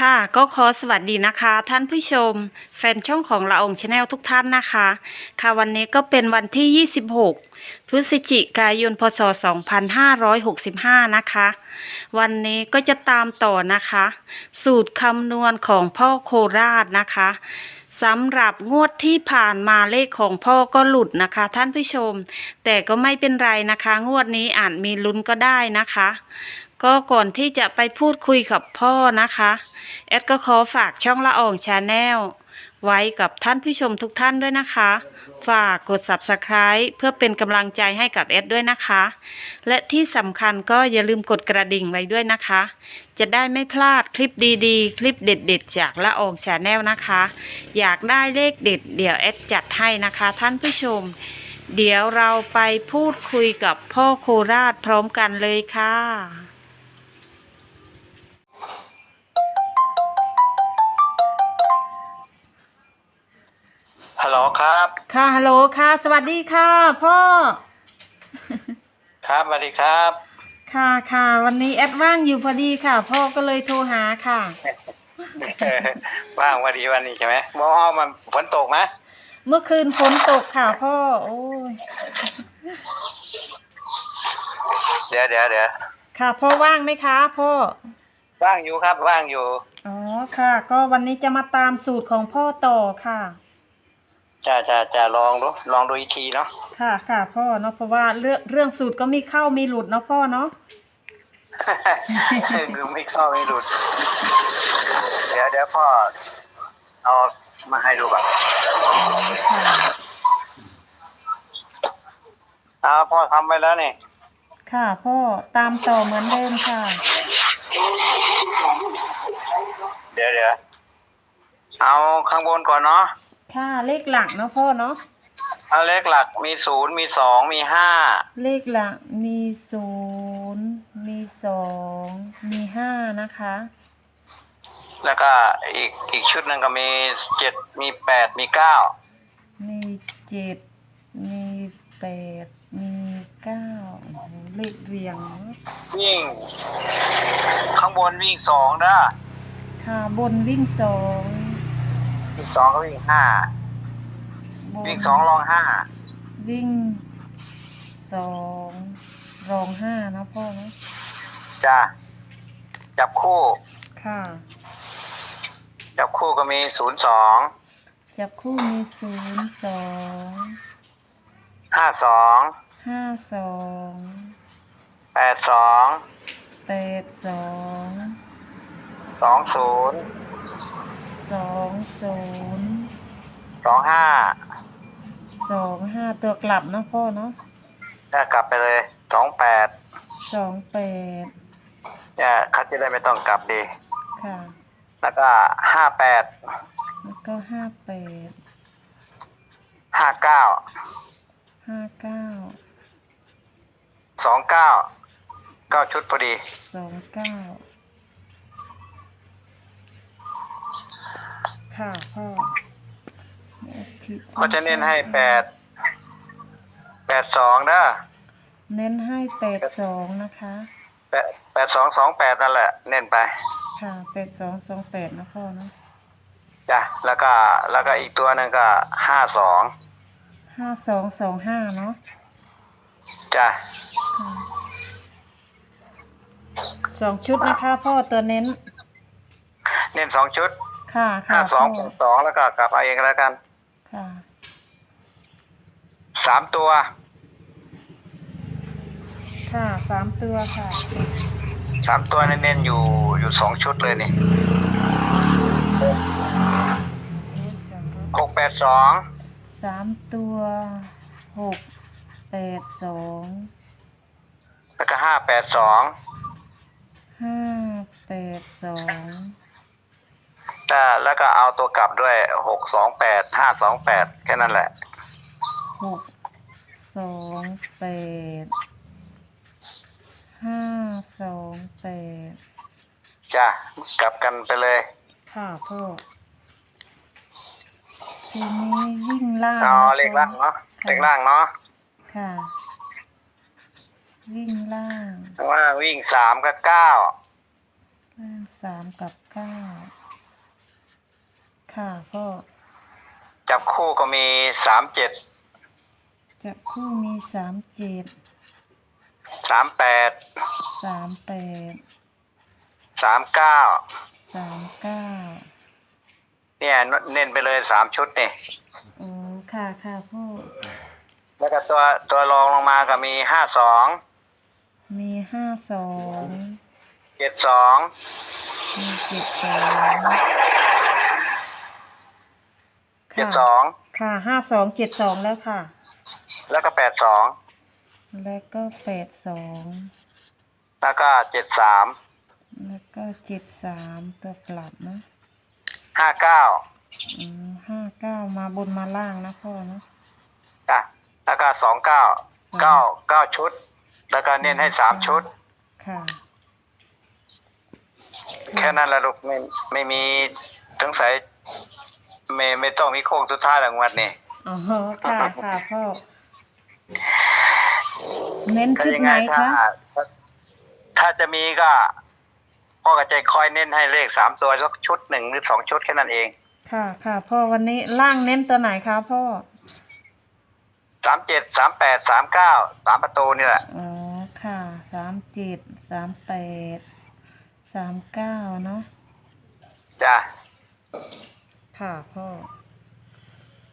ค่ะก็ขอสวัสดีนะคะ ท่านผู้ชม แฟนช่องของละองชาแนลทุกท่านนะคะ ค่ะวันนี้ก็เป็นวันที่ 26 พฤศจิกายนพศ 2565 นะคะ วันนี้ก็จะตามต่อนะคะ สูตรคำนวณของพ่อโคราชนะคะสำหรับงวดที่ผ่านมาเลขของพ่อก็หลุดนะคะ ท่านผู้ชม แต่ก็ไม่เป็นไรนะคะ งวดนี้อาจมีลุ้นก็ได้นะคะ ก็ก่อนที่จะไปพูดคุยกับพ่อนะคะ แอดก็ขอฝากช่องละอองชาแนลไว้กับท่านผู้ชมทุกท่านด้วยนะคะ ฝากกด subscribe เพื่อเป็นกำลังใจให้กับแอดด้วยนะคะ และที่สำคัญก็อย่าลืมกดกระดิ่งไว้ด้วยนะคะ จะได้ไม่พลาดคลิปดีๆ คลิปเด็ดๆ จากละอองชาแนลนะคะ อยากได้เลขเด็ด เดี๋ยวแอดจัดให้นะคะ ท่านผู้ชม เดี๋ยวเราไปพูดคุยกับพ่อโคราชพร้อมกันเลยค่ะ ครับค่ะฮัลโหลค่ะ สวัสดีค่ะ พ่อ ครับสวัสดีครับ ค่ะค่ะ วันนี้แอดว่างอยู่พอดีค่ะ พ่อก็เลยโทรหาค่ะ ว่างวันดีวันนี้ใช่ไหมมอมันฝนตกไหมเมื่อคืนฝนตกค่ะ พ่อ โอ้ยเดี๋ยวเดี๋ยวเดี๋ยวค่ะ พ่อว่างไหมคะ พ่อ ว่างอยู่ครับ ว่างอยู่ อ๋อค่ะ ก็วันนี้จะมาตามสูตรของพ่อต่อค่ะ จะจะจะลองดูลองดูอีกทีเนาะค่ะค่ะพ่อเนาะเพราะว่าเรื่องเรื่องสูตรก็มีเข้ามีหลุดเนาะพ่อเนาะคือไม่เข้าไม่หลุด เดี๋ยวเดี๋ยวพ่อเอามาให้ดูก่อนค่ะเอาพ่อทำไปแล้วนี่ ค่ะพ่อตามต่อเหมือนเดิมค่ะ เดี๋ยวเดี๋ยวเอาข้างบนก่อนเนาะ ค่ะเลขหลักเนาะพ่อเนาะเอาเลขหลักมีศูนย์มีสองมีห้าเลขหลักมีศูนย์มีสองมีห้านะคะ แล้วก็อีกอีกชุดหนึ่งก็มีเจ็ดมีแปดมีเก้ามีเจ็ดมีแปดมีเก้าโอ้โหเลขเรียงเนอะวิ่ง ข้างบนวิ่งสองด้าค่ะบนวิ่งสอง วิ่งสองก็วิ่งห้าบนวิ่งสองรองห้าวิ่งสองรองห้านะพ่อเนอะจ้ะจับคู่ ค่ะ จับคู่ก็มีศูนย์สองจับคู่มีศูนย์สองห้าสองห้าสองแปดสองแปดสองสองศูนย์ สองศูนย์สองห้าสองห้าตัวกลับเนาะพ่อเนาะเนี่ยกลับไปเลยสองแปดสองแปดเนี่ยเขาจะได้ไม่ต้องกลับดี ค่ะ แล้วก็ห้าแปดแล้วก็ห้าแปดห้าเก้าห้าเก้าสองเก้าเก้าชุดพอดีสองเก้า ค่ะพ่อขีดส้ก็จะเน้นให้แปดแปดสองนะเน้นให้แปดสองนะคะแปดแปดสองสองแปดนั่นแหละ เน้นไป ค่ะแปดสองสองแปดนะพ่อเนาะจ้ะแล้วก็แล้วก็อีกตัวหนึ่งก็ห้าสองห้าสองสองห้าเนาะจ้ะค่ะสองชุดนะคะ พ่อตัวเน้น เน้นสองชุด ค่ะค่ะห้าสองพ่อสองแล้วก็กลับเอาเองแล้วกันค่ะสามตัวค่ะสามตัวค่ะสามตัวเน้นๆอยู่อยู่สองชุดเลยนี่หกแปดสองสามตัวหกแปดสองแล้วก็ห้าแปดสองห้าแปดสอง แต่แล้วก็เอาตัวกลับด้วยหกสองแปดห้าสองแปดแค่นั้นแหละ หกสองแปดห้าสองแปดจ้ะกลับกันไปเลยค่ะพ่อทีนี้วิ่งล่างเอานะเลขล่างเนาะค่เลขล่างเนาะค่ะ วิ่งล่างว่าวิ่งสามกับเก้าล่างสามกับเก้า ค่ะพ่อ จับคู่ก็มีสามเจ็ดจับคู่มีสามเจ็ดสามแปดสามแปดสามเก้าสามเก้าเนี่ยเน้นไปเลยสามชุดนี่อ๋อค่ะค่ะพ่อแล้วก็ตัวตัวรองลงมาก็มีห้าสองมีห้าสองเจ็ดสองมีเจ็ดสอง เจ็ดค่ะ สองค่ะห้าสองเจ็ดสองแล้วค่ะ แล้วก็แปดสองแล้วก็แปดสองแล้วก็เจ็ดสามแล้วก็เจ็ดสามตัวกลับนะห้าเก้าอืมห้าเก้ามาบนมาล่างนะพ่อเนอะอะแล้วก็สองเก้าเก้าเก้าชุด แล้วก็เน้นให้สามชุด ค่ะแค่นั้นแหละลูกไม่ไม่มีสงสัย ไม่ไม่ต้องมีโค้งสุดท้ายหลังวันนี้อ๋อค่ะค่ะพ่อเน้นก็ชุดยังไหไงนถ้าคะถ้าจะมีก็พ่อก็จะคอยเน้นให้เลขสามตัวสักชุดหนึ่งหรือสองชุดแค่นั้นเอง ค่ะค่ะพ่อวันนี้ล่างเน้นตัวไหนคะพ่อสามเจ็ดสามแปดสามเก้าสามประตูนี่แหละอ๋อค่ะสามเจ็ดสามแปดสามเก้าเนาะจ้ะ ค่ะพ่อ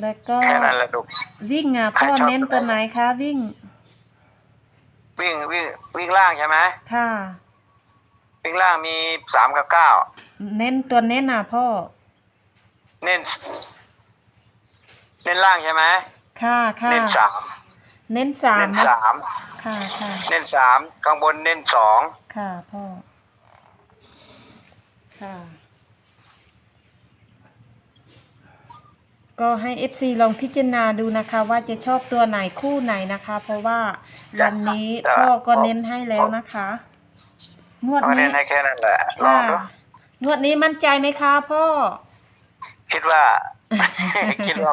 แล้วก็แค่นั้นแหละลูก วิ่งอะใครพ่อชอบเน้นตัวไหนคะวิ่ง วิ่งวิ่งวิ่งล่างใช่ไหมค่ะ วิ่งล่างมีสามกับเก้าเน้นตัวเน้นอะพ่อ เน้นเน้นล่างใช่ไหมค่ะค่ะ เน้นสามเน้นสามเน้นนะสามค่ะค่ะ เน้นสามข้างบนเน้นสองค่ะพ่อ ค่ะ ก็ให้ FC ลองพิจารณาดูนะคะ ว่าจะชอบตัวไหนคู่ไหนนะคะ เพราะว่าวันนี้พ่อก็เน้นให้แล้วนะคะงวดก็เน้นี้นให้แค่นั้นแหละลอค่ะงดูงวดนี้มั่นใจไหมคะพ่อ คิดว่า คิดว่า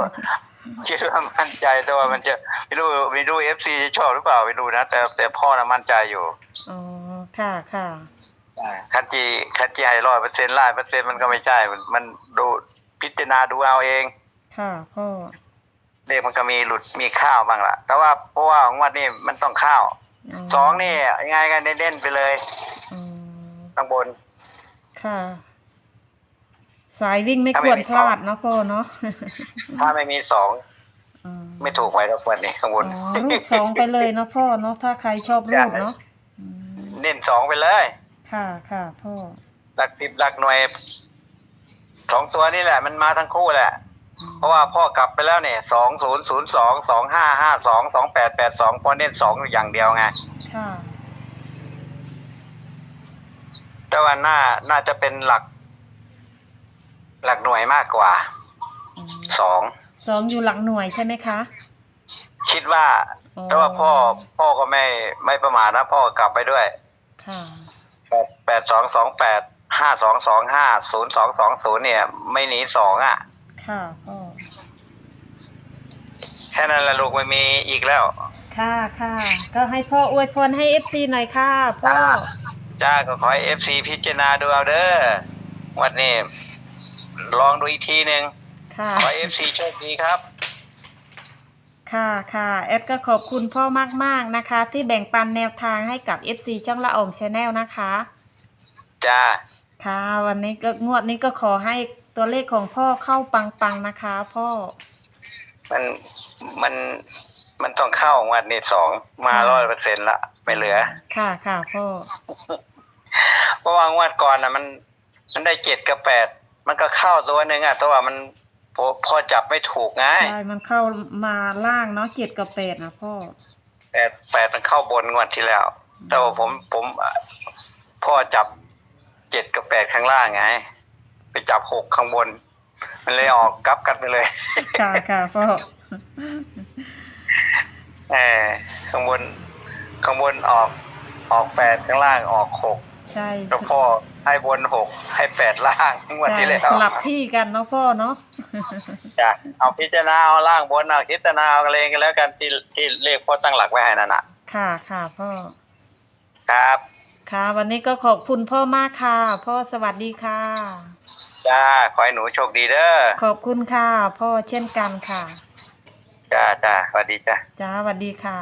คิดว่ามั่นใจแต่ว่ามันจะไม่รู้ไม่รู้เอฟซีจะชอบหรือเปล่าไม่รู้นะแต่แต่พ่อน่ะมั่นใจอยู่อ๋อค่ะค่ะคันจีคันจีให้ร้อยเปอร์เซ็นต์ล้านเปอร์เซ็นต์มันก็ไม่ใช่มันมันดูพิจารณาดูเอาเอง ค่ะพ่อเลขมันก็มีหลุดมีข้าวบ้างล่ะแต่ว่าเพราะว่าของวันนี้มันต้องข้าวสองนี่ยังไงกันเด่นๆไปเลยอ๋อข้างบน ค่ะ สายวิ่งไม่ถ้าคไม่วรมีพสองลาดเนาะพ่อเนาะถ้าไม่มีสองอ๋อไม่ถูกไว้แล้ววันนี้ข้างบนอ๋อรูดสองไปเลยเนาะพ่อเนาะถ้าใครชอบรูดเนาะอืมเน้นสองไปเลย ค่ะค่ะพ่อหลักสิบหลักหน่วยสองตัวนี่แหละ มันมาทั้งคู่แหละ เพราะว่าพ่อกลับไปแล้วเนี่ยสองศูนย์ศูนย์สองสองห้าห้าสองสองแปดแปดสองพอเน้นสองอย่างเดียวไง ค่ะ แต่ว่าน่าน่าจะเป็นหลัก หลักหน่วยมากกว่าอืมสองสองอยู่หลักหน่วยใช่ไหมคะ คิดว่าอ๋อ แต่ว่าพ่อพ่อก็ไม่ไม่ประมาทนะ พ่อกลับไปด้วยค่ะ แปดแปดสองสองแปดห้าสองสองห้าศูนย์สองสองศูนย์เนี่ย ไม่หนีสองอะ ค่ะพ่อแค่นั้นแหละลูกไม่มีอีกแล้ว ค่ะค่ะ ก็ให้พ่ออวยพรให้เอฟซีหน่อยค่ะพ่อจ้าจ้าก็ขอให้เอฟซีพิจารณาดูเอาเด้อวันนี้ ลองดูอีกทีหนึ่งค่ะ ขอเอฟซีโชคดีครับ ค่ะค่ะแอดก็ขอบคุณพ่อมาก ๆ นะคะ ที่แบ่งปันแนวทางให้กับ FC ช่องละอองชาแนลนะคะ จ้า ค่ะ วันนี้ก็งวดนี้ก็ขอให้ ตัวเลขของพ่อเข้าปังๆนะคะ พ่อ มันมันมันต้องเข้างวันนี้สองมาร้อยเปอร์เซ็นต์ละไม่เหลือ ค่ะค่ะพ่อเพราะว่างวดก่อนนะมัน มันได้เจ็ดกับแปดมันก็เข้าตัวหนึ่งอะแต่ว่ามันพอพอจับไม่ถูกไงใช่มันเข้ามาล่างเนาะเจ็ดกับแปดนะพ่อแปดแปดมันเข้าบนงวดที่แล้ว แต่ว่าผมผมอะพ่อจับเจ็ดกับแปดข้างล่างไง ไปจับหกข้างบน มันเลยออกกลับกันไปเลย ค่ะค่ะพ่อเออข้างบน ข้างบนออก ออกแปดข้างล่างออกหกใช่แล้วพ่อให้บนหกให้แปดล่างงวดใช่ที่แล้วสลับที่กันเนาะพ่อเนาะจ้ะเอาพิจารณาเอาล่างบนเอาพิจารณาเอาเองกันแล้วกันที่ที่เลขพ่อตั้งหลักไว้ให้นั่นน่ะ ค่ะค่ะพ่อ ครับ ค่ะ วันนี้ก็ขอบคุณพ่อมากค่ะ พ่อสวัสดีค่ะ จ้า ขอให้หนูโชคดีเด้อ ขอบคุณค่ะ พ่อเช่นกันค่ะ จ้าจ้าสวัสดีจ้า จ้าสวัสดีค่ะ